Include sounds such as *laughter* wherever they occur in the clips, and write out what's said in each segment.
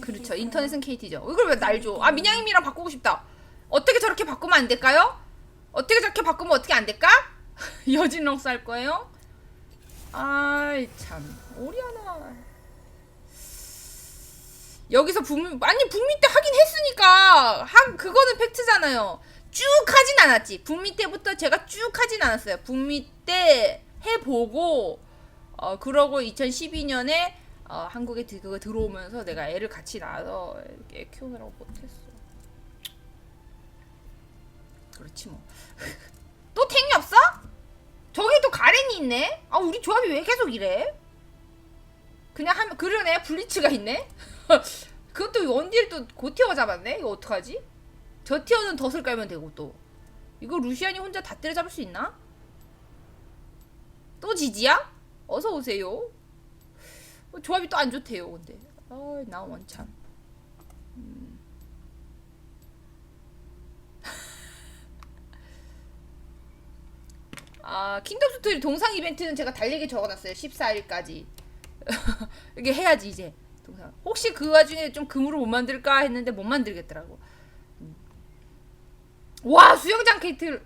그렇죠. 인터넷은 KT죠. 이걸 왜 날 줘? 아 민양님이랑 바꾸고 싶다. 어떻게 저렇게 바꾸면 안 될까요? 어떻게 저렇게 바꾸면 어떻게 안 될까? *laughs* 여진럭스 할 거예요? 아이 참 오리아나 여기서 북미 아니 북미 때 하긴 했으니까 한 그거는 팩트잖아요. 쭉 하진 않았지. 북미 때부터 제가 쭉 하진 않았어요. 북미 때 해보고 어 그러고 2012년에 어, 한국에 드- 그거 들어오면서 내가 애를 같이 낳아서 애 키우느라고 못했어. 그렇지 뭐. *laughs* 또 탱이 없어? 저기 또 가렌이 있네. 아 우리 조합이 왜 계속 이래? 그냥 하면 그러네 블리츠가 있네. *laughs* 그것도 원딜 또 고티어 잡았네. 이거 어떡하지? 저 티어는 덫을 깔면 되고 또 이거 루시안이 혼자 다 때려잡을 수 있나? 또 지지야? 어서 오세요. 어, 조합이 또 안 좋대요. 근데 아나 원참. 음. *laughs* 아 킹덤 스토리 동상 이벤트는 제가 달리기 적어놨어요. 14일까지. *laughs* 이게 해야지 이제 동상. 혹시 그 와중에 좀 금으로 못 만들까 했는데 못 만들겠더라고. 음. 와 수영장 케이트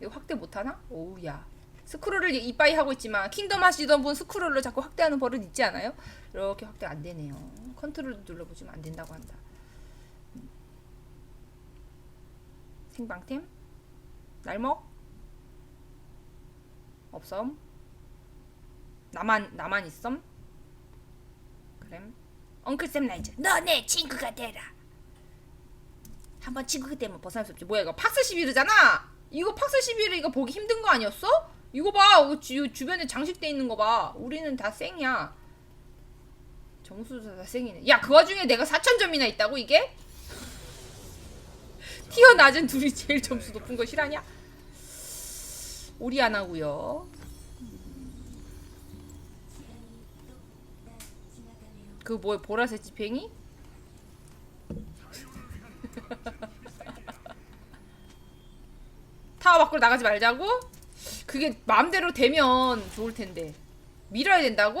이거 확대 못하나? 오우야. 스크롤을 이빠이 하고 있지만 킹덤 하시던 분 스크롤을 자꾸 확대하는 버릇 있지 않아요? 이렇게 확대 안 되네요. 컨트롤 눌러보지만 안 된다고 한다. 음. 생방템? 날먹? 없음? 나만 나만 있음? 그램? 엉클쌤 라이즈 너내 친구가 되라 한번 친구가 되면 벗어날 수 없지 뭐야 이거 팍스 11이잖아 이거 팍스 11 이거 보기 힘든 거 아니었어? 이거 봐 이거 주, 주변에 장식돼 있는 거 봐 우리는 다 생이야 정수도 다 생이네 야 그 와중에 내가 4천점이나 있다고 이게? *laughs* 티어 낮은 둘이 제일 점수 높은 거 실화냐? 오리아나고요. 그 뭐야 보라색 지팽이? *laughs* 타워 밖으로 나가지 말자고? 그게 마음대로 되면 좋을 텐데 밀어야 된다고?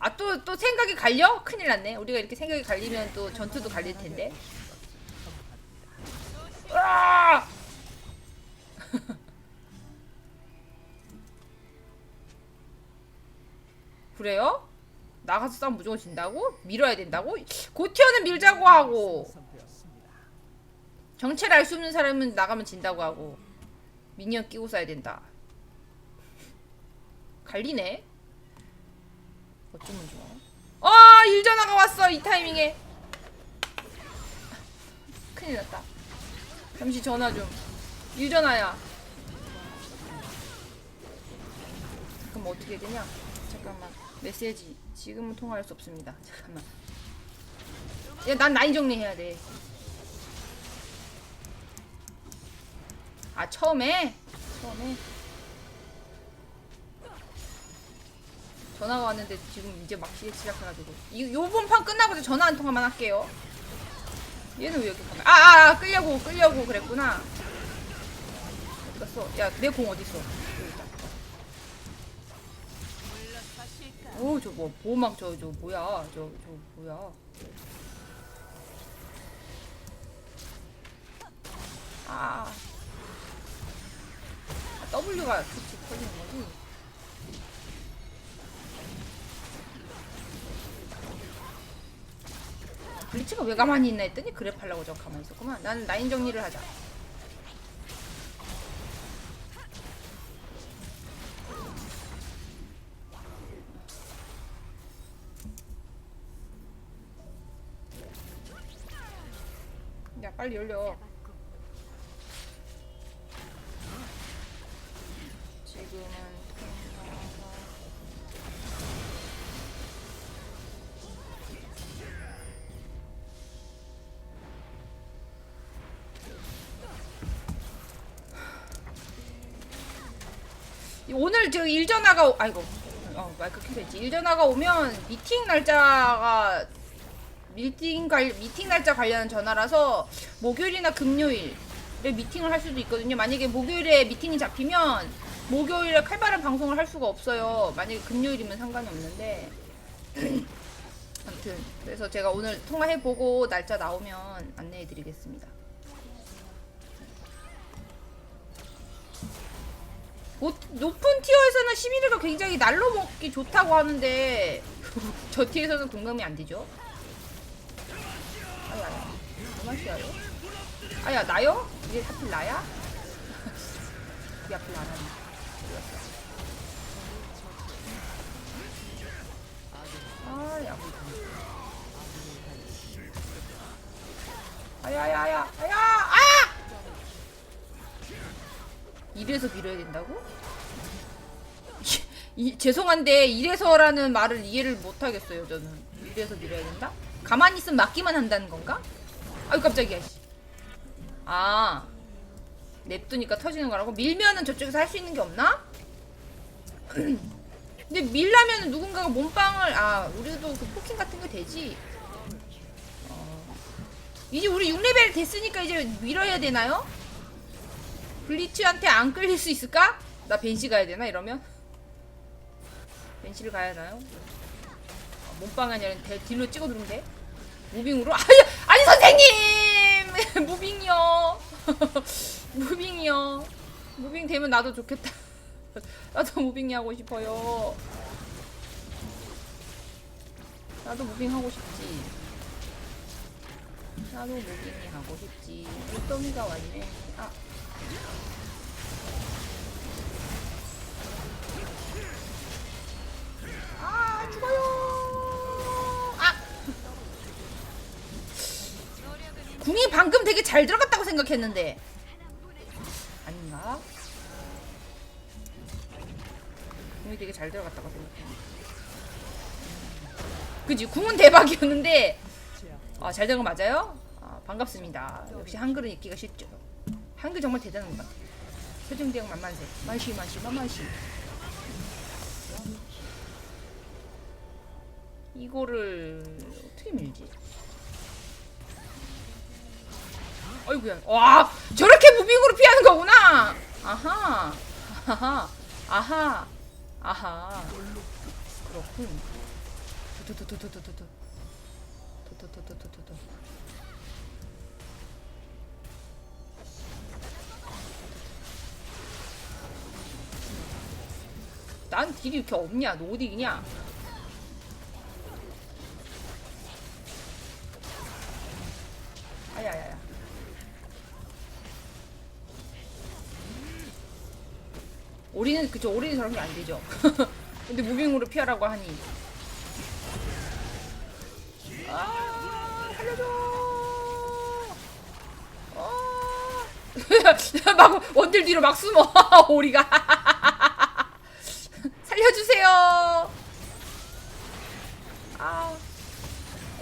아 또 또 생각이 갈려? 큰일 났네. 우리가 이렇게 생각이 갈리면 또 전투도 갈릴 텐데. 으아! *laughs* 그래요? 나가서 싸움 무조건 진다고? 밀어야 된다고? 고티어는 밀자고 하고 정체를 알 수 없는 사람은 나가면 진다고 하고 미니언 끼고 싸야 된다 갈리네. 어쩌면 좋아? 아 일전화가 왔어 이 타이밍에. 큰일 났다. 잠시 전화 좀. 일전화야. 잠깐만 어떻게 해야 되냐? 잠깐만. 메시지. 지금은 통화할 수 없습니다. *laughs* 잠깐만. 야난 라인 정리해야 돼. 아 처음에? 처음에 전화가 왔는데 지금 이제 막 시- 시작해가지고 이 요번 판 끝나고 이제 전화 한 통화만 할게요 얘는 왜 여기 가면 아아 아, 끌려고 끌려고 그랬구나 어디 갔어 야 내공 있다 오, 저 뭐, 보호막 저, 저 뭐야? 저, 저 뭐야? 아. 아, W가 그치 터지는 거지? 블리츠가 왜 가만히 있나 했더니 그래 팔라고 저 가만히 있었구만. 나는 라인 정리를 하자. 야 빨리 열려. 오늘 저 일전화가 오- 아이고 어 마이크 켜야지 일전화가 오면 미팅 날짜가 미팅 갈 미팅 날짜 관련한 전화라서 목요일이나 금요일에 미팅을 할 수도 있거든요. 만약에 목요일에 미팅이 잡히면 목요일에 칼바람 방송을 할 수가 없어요. 만약에 금요일이면 상관이 없는데 *clears throat* 아무튼 그래서 제가 오늘 통화해 보고 날짜 나오면 안내해 드리겠습니다. 고- 높은 티어에서는 11위가 굉장히 날로 먹기 좋다고 하는데 *laughs* 저 티에서는 공감이 안 되죠. 아야, 아야. 뭐마시야요? 아야, 나요? 이게 하필 나야? *laughs* 이 앞을 안 하네. 아, 야. 아야, 아야, 아야, 아야, 아! 이래서 밀어야 된다고? 이, 죄송한데 이래서라는 말을 이해를 못 하겠어요 저는 이래서 밀어야 된다? 가만히 있으면 맞기만 한다는 건가? 아유 깜짝이야 씨. 아 냅두니까 터지는 거라고? 밀면은 저쪽에서 할 수 있는 게 없나? *clears throat* 근데 밀라면 누군가가 몸빵을 아 우리도 그 포킹 같은 거 되지 어. 이제 우리 6레벨 됐으니까 이제 밀어야 되나요? 블리츠한테 안 끌릴 수 있을까? 나 벤시 가야 되나 이러면? 벤시를 가야 하나요? 아, 몸빵 아니라 대, 딜로 찍어 돼? 무빙으로? 아니, 아니 선생님! *laughs* 무빙이요. *laughs* 무빙이요. 무빙 되면 나도 좋겠다. *laughs* 나도 무빙이 하고 싶어요. 나도 무빙 하고 싶지. 나도 무빙이 하고 싶지. 물동이가 왔네. 아. 아 되게 잘 들어갔다고 생각했는데 아닌가? 궁이 되게 잘 들어갔다고 생각했는데. 그지 궁은 대박이었는데 아, 잘 된 거 맞아요? 아, 반갑습니다. 역시 한글은 읽기가 쉽죠. 한글 정말 대단한 것 같아요. 세종대왕 만만세 만시 만시 만만시 이거를 어떻게 밀지? 어이구야. 와, 저렇게 무빙으로 피하는 거구나. 아하. 아하. 아하. 아하. 그렇군. 도도도도도도도. 도도도도도도도. 난 딜이 이렇게 없냐? 노딜이냐? 오리는 그죠? 오리는 저런 게 안 되죠. *laughs* 근데 무빙으로 피하라고 하니. 아, 살려줘. 아. *laughs* 막 원딜 뒤로 막 숨어 *laughs* 오리가. 살려주세요. 아.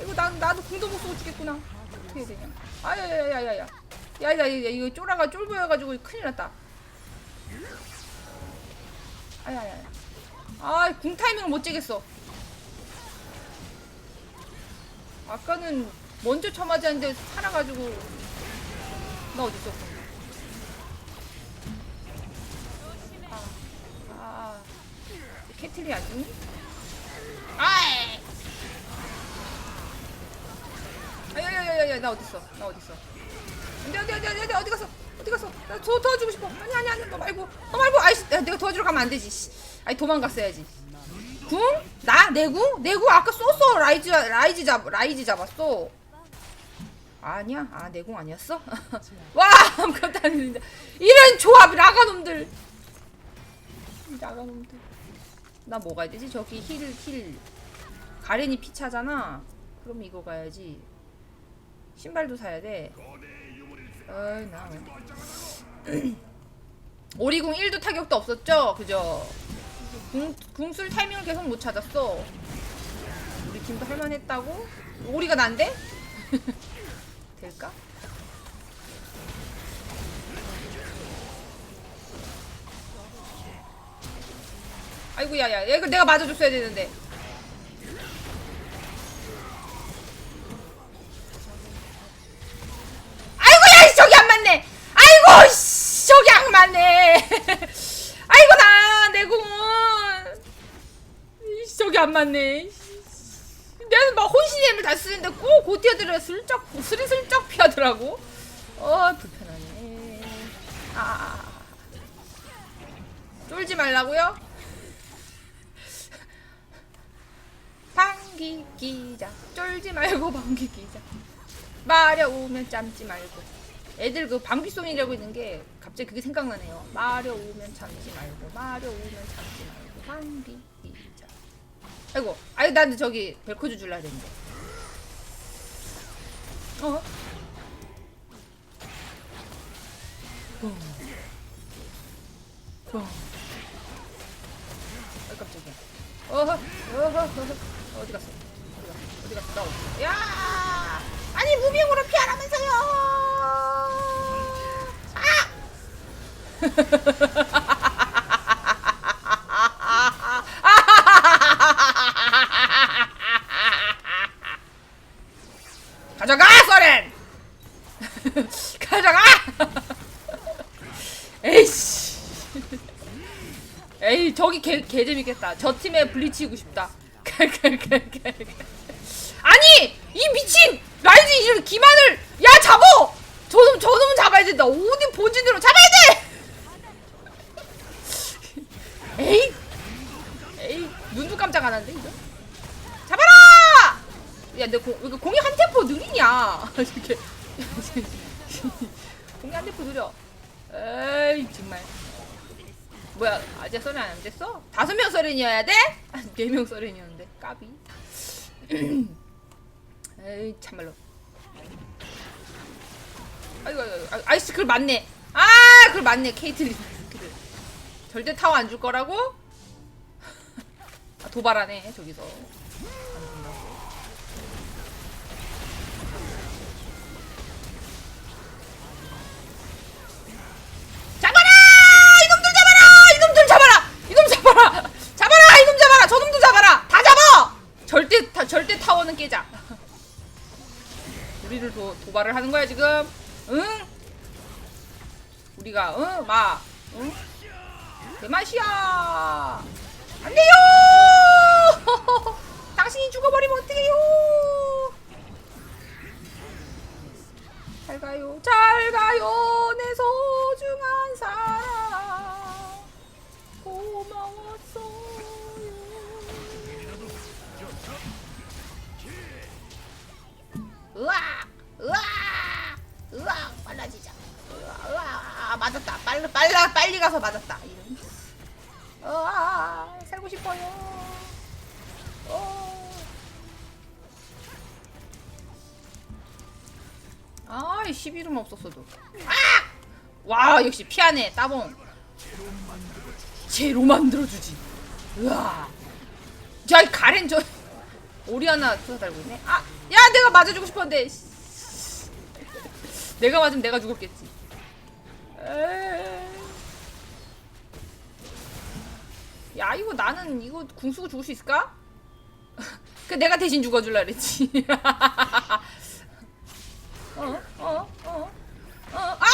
이거 난 나도 궁도 못 쓰고 죽겠구나. 어떻게 해야 되냐? 아야야야야야. 야야 이거 쫄아가 쫄 보여가지고 큰일 났다. 아야야야. 아 궁 타이밍을 못 재겠어. 아까는 먼저 쳐맞았는데 살아가지고 나 어디 있어? 아, 아, 캐틀이 안 죽니? 아이! 야야야야야 나 어디 있어? 나 어디 있어? 안돼 안돼 안돼 안돼 어디 갔어? 어디 갔어? 나 도, 도와주고 싶어. 아니 아니 아니 너 말고 너 말고 아이씨 야, 내가 도와주러 가면 안 되지. 씨. 아니 도망갔어야지. 궁? 나? 내 궁? 내궁 아까 쏘쏘 라이즈 라이즈 잡 라이즈 잡았어. 아니야? 아내궁 아니었어? *laughs* 와 아무것도 아닌데 이런 조합 라가놈들. 라가놈들. 나 뭐 가야 되지? 저기 힐 힐. 가렌이 피차잖아. 그럼 이거 가야지. 신발도 사야 돼. 어이 나. *clears throat* 오리궁 1도 타격도 없었죠? 그죠? 궁, 궁술 타이밍을 계속 못 찾았어. 우리 팀도 할만했다고? 오리가 난데? *laughs* 될까? 아이고 야야 이거 내가 맞아줬어야 되는데 *laughs* 아이고 씨, 저기 안 맞네 아이고 나 내 공은 이씨, 저기 안 맞네 내가 막 혼신 미친 애를 다 쓰는데 꼭 고티어들을 슬쩍 스리슬쩍 피하더라고. 어 불편하네. 아. 쫄지 말라고요? 방귀 끼자. 쫄지 말고 방귀 끼자. 마려우면 참지 말고. 애들 그 방귀송이라고 있는 게 갑자기 그게 생각나네요. 마려 우면 참지 말고, 마려 우면 참지 말고, 방귀 끼자. 아이고, 아이 난 저기 벨코주 줄라 했는데. 어? 뿡. 뿡. 아 깜짝이야. 어허, 어허. 어디 갔어? 어디 갔어? 어디 갔어? 야! 아니 무빙으로 피하라면서요! *laughs* 가져가, 소렌! *laughs* 가져가! *laughs* 에이씨. 에이, 저기 개, 개 재밌겠다. 저 팀에 블리치고 싶다. 아니! 이 미친! 라이즈 이름 기만을! 야, 잡어! 저놈, 저놈은 잡아야 된다. 어디 본진으로 느리냐? *laughs* 이렇게. 공이 한 템포 느려. 에이, 정말. 뭐야, 아직 서렌 안 됐어? 다섯 명 서렌이어야 돼? *laughs* 네명 서렌이었는데, 까비. *clears throat* 에이, 참말로. 아이고, 아이고, 아이씨, 그걸 맞네. 아, 그걸 맞네, 케이틀린. 그래. *laughs* 절대 타워 안 줄 거라고? 아, 도발하네, 저기서. 절대 타워는 깨자. 우리를 도, 도발을 하는 거야 지금? 응? 우리가 응? 마 응? 대맛이야! 안 돼요! *laughs* 당신이 죽어버리면 어떡해요? 잘 가요, 잘 가요, 내 소중한 사랑. 으악, 으악, 으악, 빨라지자. 으악, 으악, 맞았다. 빨리, 빨리, 빨리 가서 맞았다. 이런. 으악, 살고 싶어요. 어. 아이 11음 없었어도 아! 와 역시 피하네 따봉 제로 만들어주지 으아 자 가렌 저 오리아나 투사 달고 있네 아 야 내가 맞아주고 싶었는데 씨. *laughs* 내가 맞으면 내가 죽었겠지. 야 이거 나는 이거 궁 쓰고 죽을 수 있을까? *laughs* 그 내가 대신 죽어줄라 그랬지 *laughs* 어, 어, 어, 어, 아!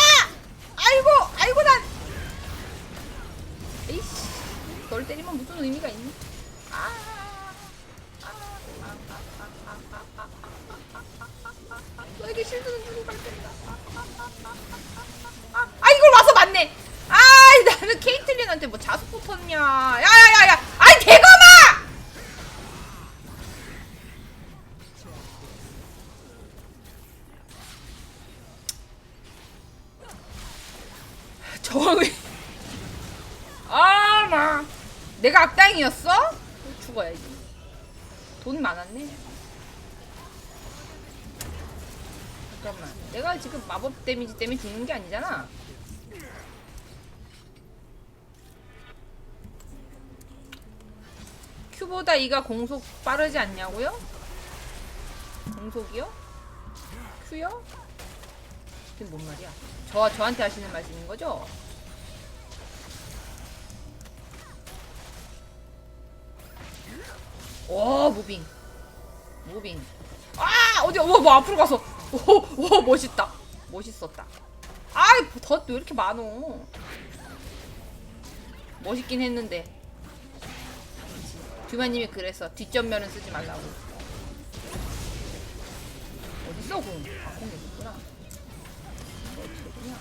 아이고, 아이고, 난! 에이씨, 널 때리면 무슨 의미가 있니? 아, 아, 아, 아, 아, 아, 아, 아, 아, 아, 이걸 와서 맞네! 아이, 나는 케이틀린한테 뭐 자수 붙었냐. 야, 야, 야, 야! 아이, 대검아! 저항이 *laughs* 아마 내가 악당이었어? 죽어야지 돈 많았네 잠깐만 내가 지금 마법 데미지 때문에 죽는 게 아니잖아 큐보다 이가 공속 빠르지 않냐고요? 공속이요? 큐요? 그게 뭔 말이야? 저 저한테 하시는 말씀인 거죠? 오 무빙 무빙 아 어디 어뭐 뭐 앞으로 가서 오 오 멋있다 멋있었다 아이 덧왜 이렇게 많어 멋있긴 했는데 듀마님이 그래서 뒷전면은 쓰지 말라고 있어 공. 아, 공 여기 있구나. 어떻게 되냐?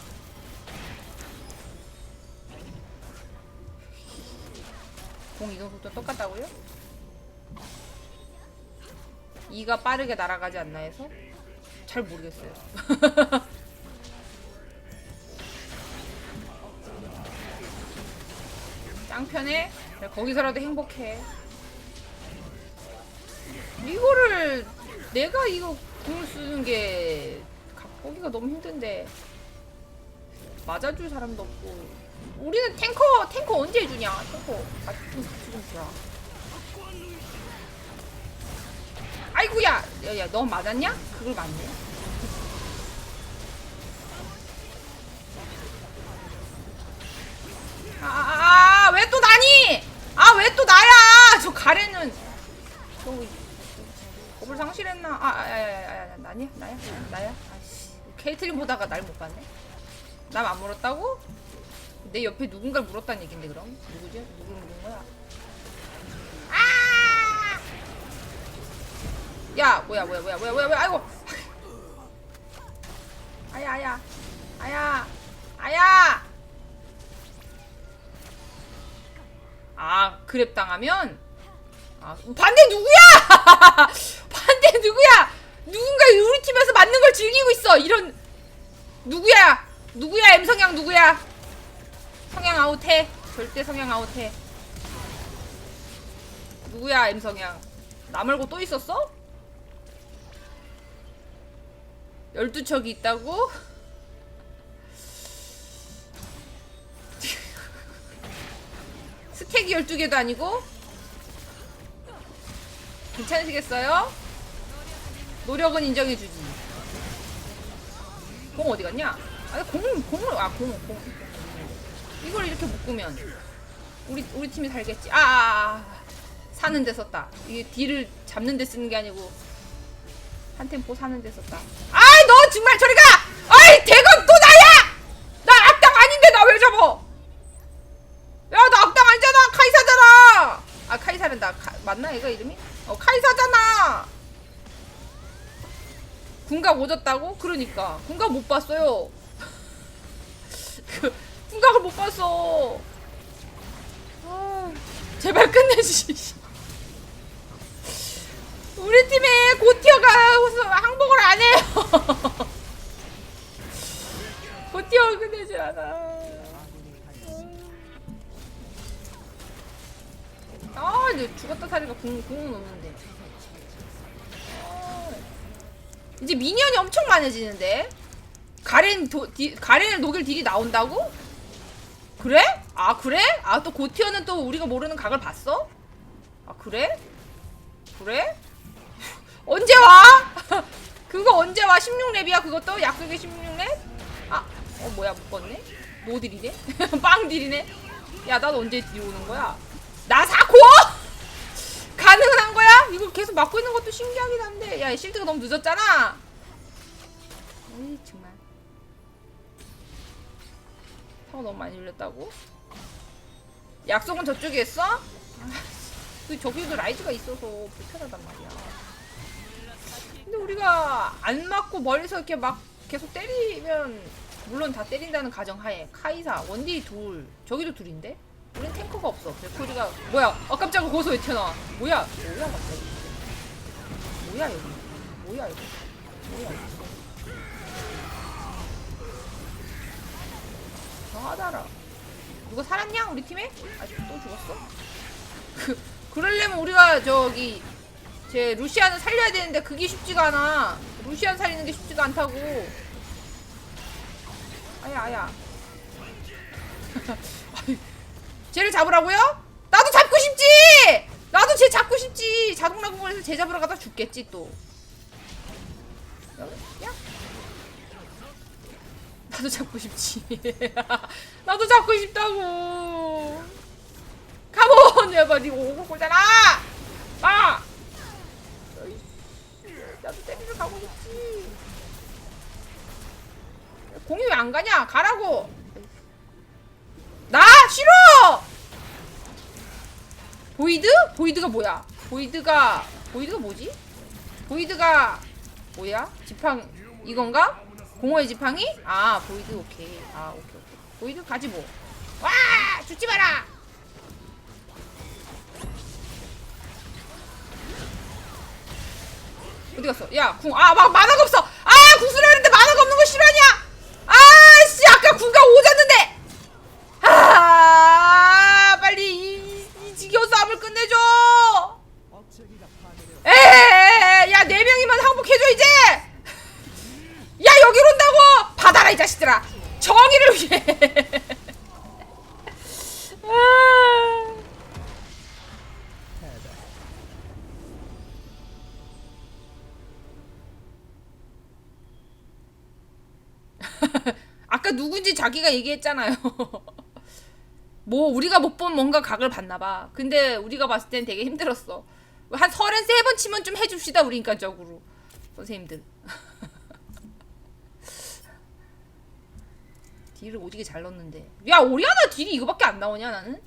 공 이동 속도 똑같다고요? 이가 빠르게 날아가지 않나 해서 잘 모르겠어요. *laughs* 짱 편해? 거기서라도 행복해. 이거를 내가 이거 궁을 쓰는 게 갖고기가 너무 힘든데 맞아줄 사람도 없고 우리는 탱커 탱커 언제 해주냐 탱커 아, 좀, 좀 주라 아이고야 야야 너 맞았냐? 그걸 맞네 아왜 또 나니? 아 왜 또 나야? 저 가래는 저거 겁을 상실했나? 아, 아야야야야 나냐? 나야? 나야? 아씨 케이트린 보다가 날 못 봤네. 남 안 물었다고? 내 옆에 누군가를 물었다는 얘긴데 그럼 누구지? 누굴 물은 거야? 야 뭐야 뭐야 뭐야 뭐야 뭐야 뭐야 아이고. 아야 아야 아야 아야. 아 그랩 당하면? 아 반대 누구야? *laughs* 반대 누구야? 누군가 우리 팀에서 맞는 걸 즐기고 있어. 이런 누구야? 누구야? M 성향 누구야? 성향 아웃해? 절대 성향 아웃해. 누구야 M 성향? 나 말고 또 있었어? 12척이 있다고? 스택이 12개도 아니고? 괜찮으시겠어요? 노력은 인정해주지. 공 어디 갔냐? 아, 공, 공을, 아, 공, 공. 이걸 이렇게 묶으면 우리 우리 팀이 살겠지. 아, 아, 아. 사는 데 썼다. 이게 딜을 잡는 데 쓰는 게 아니고 한 템포 사는 데 썼다. 너 정말 저리 가! 아이, 대건 또 나야! 나 악당 아닌데 나 왜 잡어? 야, 나 악당 아니잖아. 카이사잖아. 아, 카이사란다. 카, 맞나 얘가 이름이? 어, 카이사잖아. 군각 오졌다고? 그러니까 군각 못 봤어요. *laughs* 그 군각을 못 봤어. 아, 제발 끝내주시. 우리 팀에 고티어가 항복을 안 해요. *laughs* 고티어가 끝내질 않아. 아, 이제 죽었다 살이가 공, 공은 없는데. 아, 이제 미니언이 엄청 많아지는데? 가렌 도, 디, 가렌을 녹일 딜이 나온다고? 그래? 아, 그래? 아, 또 고티어는 또 우리가 모르는 각을 봤어? 아, 그래? 그래? 언제 와? *laughs* 그거 언제 와? 16렙이야, 그것도? 약속의 16렙? 아, 어, 뭐야, 묶었네? 노딜이네? *laughs* 빵딜이네? 야, 난 언제 딜 오는 거야? 나 사코? *laughs* 가능한 거야? 이거 계속 막고 있는 것도 신기하긴 한데 야 실드가 너무 늦었잖아 에이 정말 타워 너무 많이 올렸다고? 약속은 저쪽에? 아, 그 저기도 라이즈가 있어서 불편하단 말이야 근데 우리가 안 맞고 멀리서 이렇게 막 계속 때리면 물론 다 때린다는 가정하에 카이사 원딜이 둘 저기도 둘인데 우린 탱커가 없어. 백호리가 뭐야? 아 깜짝이야 거기서 왜 튀어나와? 뭐야? 뭐야 갑자기? 뭐야 여기? 뭐야 여기? 뭐야 여기? 저하다라. 누가 살았냐 우리 팀에? 아직 또 죽었어? *laughs* 그 그러려면 우리가 저기 제 루시안을 살려야 되는데 그게 쉽지가 않아. 루시안 살리는 게 쉽지가 않다고. 아야 아야. *laughs* 쟤를 잡으라고요? 나도 잡고 싶지! 나도 쟤 잡고 싶지! 자동라공원에서 쟤 잡으러 가다 죽겠지 또. 야? 나도 잡고 싶지. *laughs* 나도 잡고 싶다고. 가본! 야봐, 니가 오고 보잖아! 아! 나도 때리러 가고 싶지. 공이 왜 안 가냐? 가라고! 나 싫어. 보이드? 보이드가 뭐야? 보이드가 보이드가 뭐지? 보이드가 뭐야? 지팡 이건가? 공허의 지팡이? 아 보이드 오케이. 아 오케이 오케이. 보이드 가지 뭐. 와 죽지 마라. 어디 갔어? 야, 궁, 아, 막 만화가 없어! 아, 궁수를 하는데 만화가 없는 거 싫어하냐? 아, 씨, 아까 궁가 오졌는데! 아, 빨리 이, 이 지겨운 싸움을 끝내줘! 에, 야, 네 명이면 항복해줘, 이제! 야, 여기로 온다고! 받아라, 이 자식들아! 정의를 위해! 자기가 얘기했잖아요. *laughs* 뭐 우리가 못 본 뭔가 각을 봤나 봐. 근데 우리가 봤을 땐 되게 힘들었어. 한 33번 치면 좀 해줍시다 우리 인간적으로. 선생님들. *laughs* 딜을 오지게 잘 넣었는데. 야 오리아나 딜이 이거밖에 안 나오냐 나는?